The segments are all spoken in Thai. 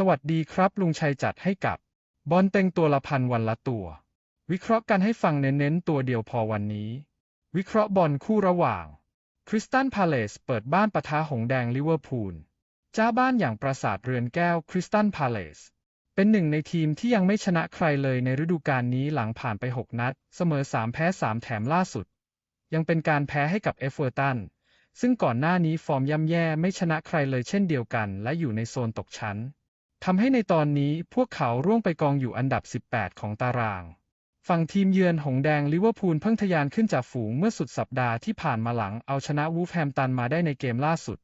สวัสดีครับ ลุงชัยจัดให้กับบอลเต็งตัวละพันวันละตัว วิเคราะห์กันให้ฟังเน้นๆตัวเดียวพอวันนี้ วิเคราะห์บอลคู่ระหว่างคริสตันพาเลสเปิดบ้านปะทะหงแดงลิเวอร์พูลเจ้าบ้านอย่างปราสาทเรือนแก้วคริสตันพาเลสเป็นหนึ่งในทีมที่ยังไม่ชนะใครเลยในฤดูกาลนี้หลังผ่านไป 6 นัด เสมอ 3 แพ้ 3 แถมล่าสุด ยังเป็นการแพ้ให้กับเอฟเวอร์ตันซึ่งก่อนหน้านี้ฟอร์มย่ำแย่ไม่ชนะใครเลยเช่นเดียวกัน และอยู่ในโซนตกชั้น ทำให้ในตอนนี้พวกเขาร่วงไปกองอยู่อันดับ 18 ของตาราง ฝั่งทีมเยือนหงแดงลิเวอร์พูลเพิ่งทะยานขึ้นจากฝูงเมื่อสุดสัปดาห์ที่ผ่านมาหลังเอาชนะวูฟแฮมตันมาได้ในเกมล่าสุด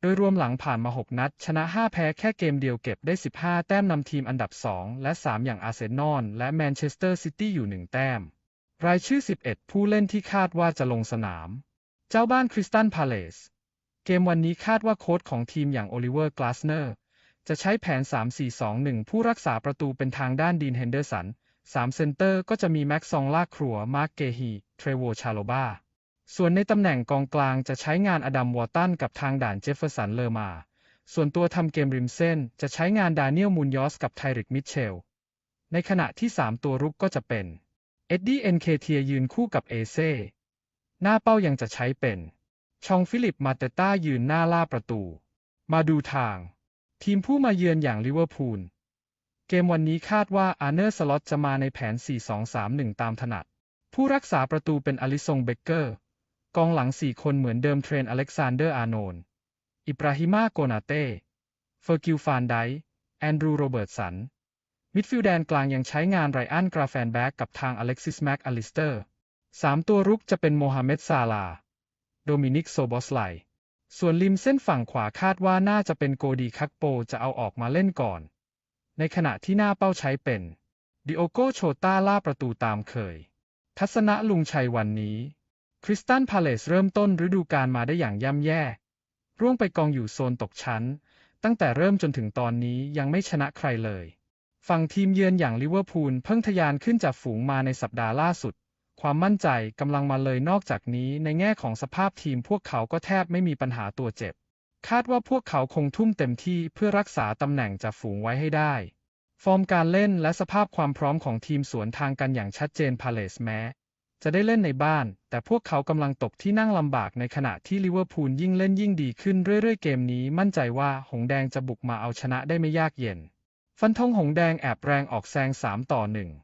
โดยรวมหลังผ่านมา 6 นัด ชนะ 5 แพ้แค่เกมเดียวเก็บได้ 15 แต้มนำทีมอันดับ 2 และ 3 อย่างอาร์เซนอลและแมนเชสเตอร์ซิตี้อยู่ 1 แต้ม รายชื่อ 11 ผู้เล่นที่คาดว่าจะลงสนาม เจ้าบ้านคริสตันพาเลสเกมวันนี้คาดว่าโค้ชของทีมอย่างโอลิเวอร์กลาสเนอร์ จะใช้แผน 3-4-2-1 ผู้รักษาประตูเป็นทางด้านดีนเฮนเดอร์สัน 3 เซนเตอร์ก็จะมีแม็กซองลากครัว มาร์กเกฮี เทรโวชาโลบา ส่วนในตำแหน่งกองกลางจะใช้งานอดัมวอร์ตันกับทางด่านเจฟเฟอร์สัน เลอมา ส่วนตัวทำเกมริมเส้น จะใช้งานดานิเอลมูนยอสกับไทริกมิเชล ในขณะที่ 3 ตัวรุกก็จะเป็น เอ็ดดี้เอ็นเคเทียยืนคู่กับเอเซ่ หน้าเป้ายังจะใช้เป็น ชองฟิลิปมาเตต้ายืนหน้าล่าประตู มาดูทาง ทีมผู้มาเยือนอย่างลิเวอร์พูล เกมวันนี้คาดว่าอาร์เนอร์สล็อตจะมาในแผน 4-2-3-1 ตามถนัด ผู้รักษาประตูเป็นอลิซงเบเกอร์ กองหลัง 4 คนเหมือนเดิมเทรนอเล็กซานเดอร์อาร์โนน อิบราฮิมาโกนาเต้เฟอร์กิลฟานไดแอนดรูโรเบิร์ตสัน มิดฟิลด์แดนกลางยังใช้งานไรอันกราแฟนแบ็กกับทางอเล็กซิสแม็กอลิสเตอร์สามตัวรุกจะเป็นโมฮัมเหม็ดซาลา โดมินิกโซบอสไล ส่วนริมเส้นฝั่งขวาคาดว่าน่าจะเป็นโกดีคักโปจะเอาออกมาเล่นก่อน ในขณะที่หน้าเป้าใช้เป็นดิโอโกโชต้าล่าประตูตามเคย ทัศนะลุงชัยวันนี้ คริสตันพาเลสเริ่มต้นฤดูกาลมาได้อย่างย่ำแย่ ร่วงไปกองอยู่โซนตกชั้น ตั้งแต่เริ่มจนถึงตอนนี้ยังไม่ชนะใครเลย ฝั่งทีมเยือนอย่างลิเวอร์พูลเพิ่งทะยานขึ้นจากฝูงมาในสัปดาห์ล่าสุด ความมั่นใจกำลังมาเลยนอกจากนี้ในแง่ของสภาพทีมพวกเขาก็แทบไม่มีปัญหาตัวเจ็บ คาดว่าพวกเขาคงทุ่มเต็มที่เพื่อรักษาตำแหน่งจาฝูงไว้ให้ได้ ฟอร์มการเล่นและสภาพความพร้อมของทีมสวนทางกันอย่างชัดเจนพาเลสแม้ จะได้เล่นในบ้าน แต่พวกเขากำลังตกที่นั่งลำบากในขณะที่ลิเวอร์พูลยิ่งเล่นยิ่งดีขึ้นเรื่อยๆเกมนี้มั่นใจว่าหงแดงจะบุกมาเอาชนะได้ไม่ยากเย็น ฟันธงหงแดงแอบแรงออกแซง3ต่อ1